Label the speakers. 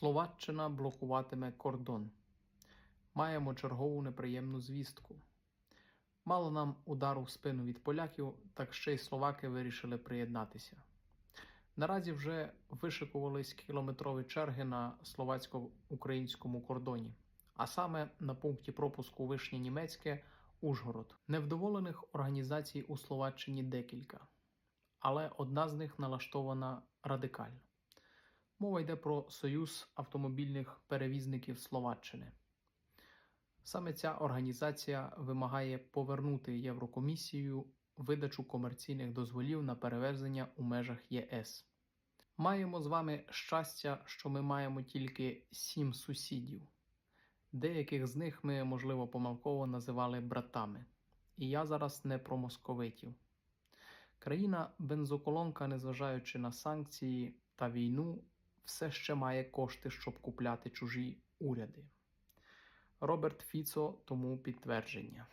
Speaker 1: Словаччина блокуватиме кордон. Маємо чергову неприємну звістку. Мало нам удару в спину від поляків, так ще й словаки вирішили приєднатися. Наразі вже вишикувались кілометрові черги на словацько-українському кордоні, а саме на пункті пропуску Вишнє Німецьке Ужгород. Невдоволених організацій у Словаччині декілька, але одна з них налаштована радикально. Мова йде про Союз автомобільних перевізників Словаччини. Саме ця організація вимагає повернути Єврокомісію видачу комерційних дозволів на перевезення у межах ЄС. Маємо з вами щастя, що ми маємо тільки сім сусідів. Деяких з них ми, можливо, помилково називали братами. І я зараз не про московитів. Країна бензоколонка, незважаючи на санкції та війну, все ще має кошти, щоб купляти чужі уряди. Роберт Фіцо тому підтвердження.